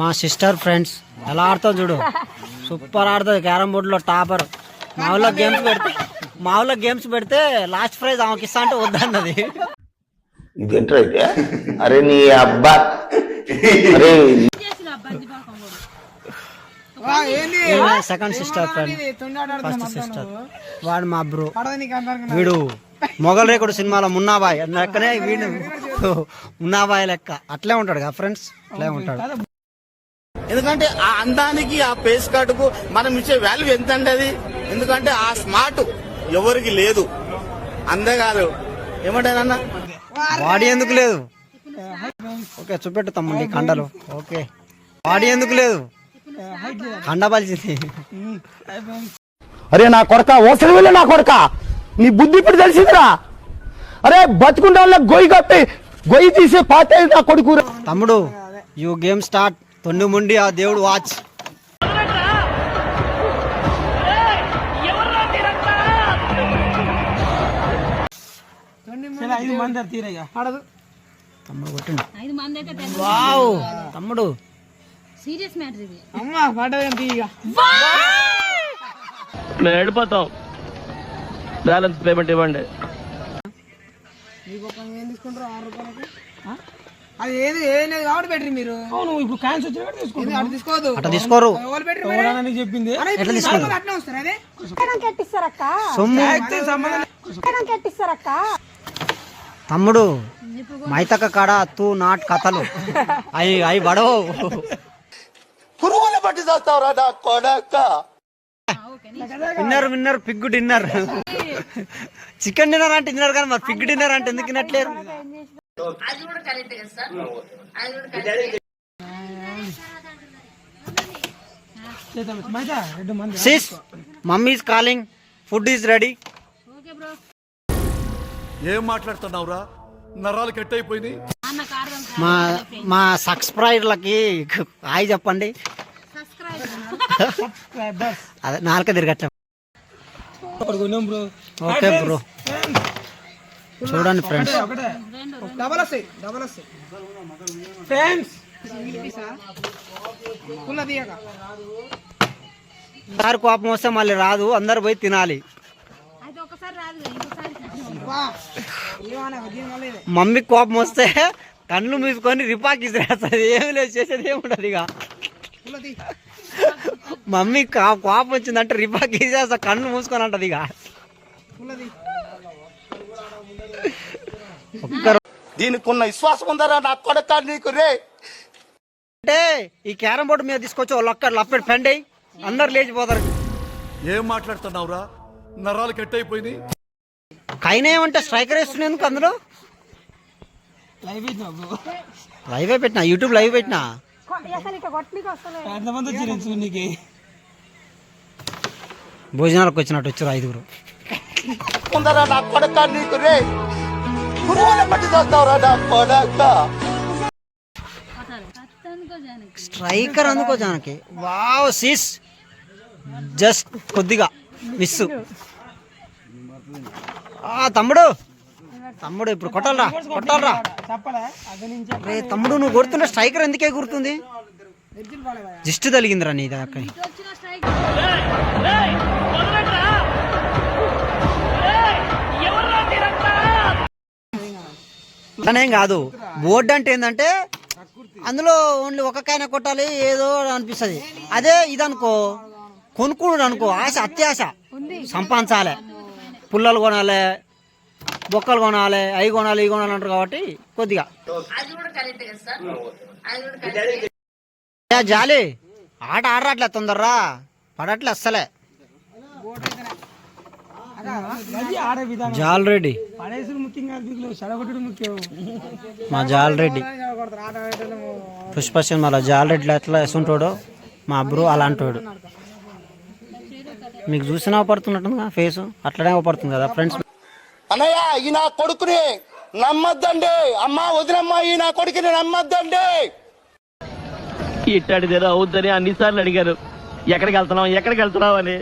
మా sister friends ఎలా ఆడుతుంది చూడు. సూపర్ ఆడుతుంది క్యారమ్ బోర్డులో టాపర్. మా ఊళ్ళో గేమ్స్ పెడితే మా ఊళ్ళో గేమ్స్ పెడితే లాస్ట్ ప్రైజ్ ఆమెకి ఇస్తా అంటే వద్దన్నది. అయితే అరే నీ అబ్బా. అరే second sister friend first sister వాడు మా బ్రో వీడు మొగల్ రేకుడు సినిమాలో మున్నాబాయ్. లెక్కనే వీడు. మున్నాబాయ్ లెక్క. అట్లే ఉంటాడు కదా ఫ్రెండ్స్? అట్లే ఉంటాడు. ఎందుకంటే ఆ అందానికి ఆ ఫేస్ కార్డుకు మనం ఇచ్చే వాల్యూ ఎంత అండి అది ఎందుకంటే ఆ స్మార్ట్ ఎవరికి లేదు. అంతేకాదు ఏమంటారన్నా బాడీ ఎందుకు లేదు? ఓకే చూపెట్టు తమ్ముడి కండలు. ఓకే. బాడీ ఎందుకు లేదు? కండ పలిచింది. అరే నా కొడక ఓసలి వెళ్ళి నా కొడక. నీ బుద్ధి ఇప్పుడు తెలిసిందిరా. అరే బతుకుంటే వాళ్ళ గొయ్యి కప్పి గొయ్యి తీసే పాతే నా కొడుకు. తమ్ముడు యూ గేమ్ స్టార్ట్ తొండి ముండి ఆ దేవుడు వాచ్ తమ్ముడు కొట్టిండు. ఐదు మంది అయితే పెద్ద వావ్ తమ్ముడు. సీరియస్ మ్యాటర్ ఇది. మేము వెళ్ళిపోతాం బ్యాలెన్స్ పేమెంట్ ఇవ్వండి. అది ఏది కాబట్టి బెటరీ మీరు. అవును ఇప్పుడు క్యాన్స్ వచ్చిన ఇది అటు తీసుకోవద్దు? అట్లా తీసుకోరు. ఎవరు బెటరీ మరి? చెప్పింది? ఎట్లా వస్తారు అదే? సొమ్ము. తమ్ముడు మైతక కాడ తూ నాట్ కథలు. అవి అవి పడవు. పురుగులు పట్టి చేస్తావురా నా కొడక. Winner winner pig dinner. Chicken dinner అంటే తిన్నారు కానీ మరి పిగ్ డిన్నర్ అంటే ఎందుకు తినట్లేరు sis mummy is calling food is ready ఏం మాట్లాడుతున్నావురా? నరాలు కట్ అయిపోయింది మా మా సబ్స్క్రైబర్లకి హాయ్ చెప్పండి. అదే నాలుక తిరగట్లే ఓకే బ్రో. చూడండి ఫ్రెండ్స్ డబల్ వస్తాయి డబల్ వస్తాయి ఫ్రెండ్స్ సార్ కోపం వస్తే మళ్ళీ రాదు అందరు పోయి తినాలి. మమ్మీకి కోపం వస్తే కళ్ళు మూసుకొని రిపాకి ఏమి లేదు చేసేది ఏముండదు ఇక. మమ్మీ కా- కోపం వచ్చిందంటే రిపాకి ఇసేస్తా కళ్ళు మూసుకొని అంటది ఇక. ఒక్కరు దీనికి ఉన్న విశ్వాసం ఉందరా నా కొడక నీకు రే? అంటే ఈ క్యారం బోర్డు మీద తీసుకొచ్చి వాళ్ళు ఒక్కరు లప్పెడు పెండ్. అయ్యి అందరు లేచిపోతారు. ఏం మాట్లాడుతున్నావురా? నరాలు కట్ అయిపోయింది కైనా ఏమంటే స్ట్రైకర్ వేస్తున్నాయి ఎందుకు అందులో? లైవే పెట్టినా యూట్యూబ్ లైవ్ పెట్టినా? భోజనాలకు వచ్చినట్టు వచ్చారు ఐదుగురు. నా కొడక నీకు రే. స్ట్రైకర్ అందుకో జానకి. వావ్ సిస్ జస్ట్ కొద్దిగా మిస్ ఆ తమ్ముడు. తమ్ముడు ఇప్పుడు కొట్టాలరా? కొట్టాలరా? రే తమ్ముడు నువ్వు కొడుతున్న స్ట్రైకర్ ఎందుకే గుర్తుంది? జిస్ట్ తలిగిందిరా నీ స్ట్రైక్ అట్లానేం కాదు బోర్డు అంటే ఏంటంటే అందులో ఓన్లీ ఒక కాయన కొట్టాలి ఏదో అనిపిస్తుంది. అదే ఇదనుకో కొనుక్కుడు అనుకో ఆశ అత్యాశ. సంపాదించాలి. పుల్లలు కొనాలి బొక్కలు కొనాలి అవి కొనాలి ఇవి కొనాలి అంటారు కాబట్టి కొద్దిగా. జాలి ఆట ఆడరాట్లే తొందరరా. పడట్లే అస్సలే. జాల్ రెడ్డి. మా జాల్ రెడ్డి. పుష్ప సినిమాలో జాల్ రెడ్డి ఎట్లా వేసుంటాడో మా బ్రో అలాంటోడు మీకు చూసినా పడుతున్నట్టుందిగా ఫేస్? అట్లనే పడుతుంది కదా ఫ్రెండ్స్ అన్నయ్య ఈ నా కొడుకుని నమ్మద్దండి. అమ్మా వదినమ్మ ఈ నా కొడుకుని నమ్మద్దండి. ఇట్టాడిదేదో అవుద్దని అన్నిసార్లు అడిగారు. ఎక్కడికి వెళ్తున్నావు? ఎక్కడికి వెళ్తున్నావు అని.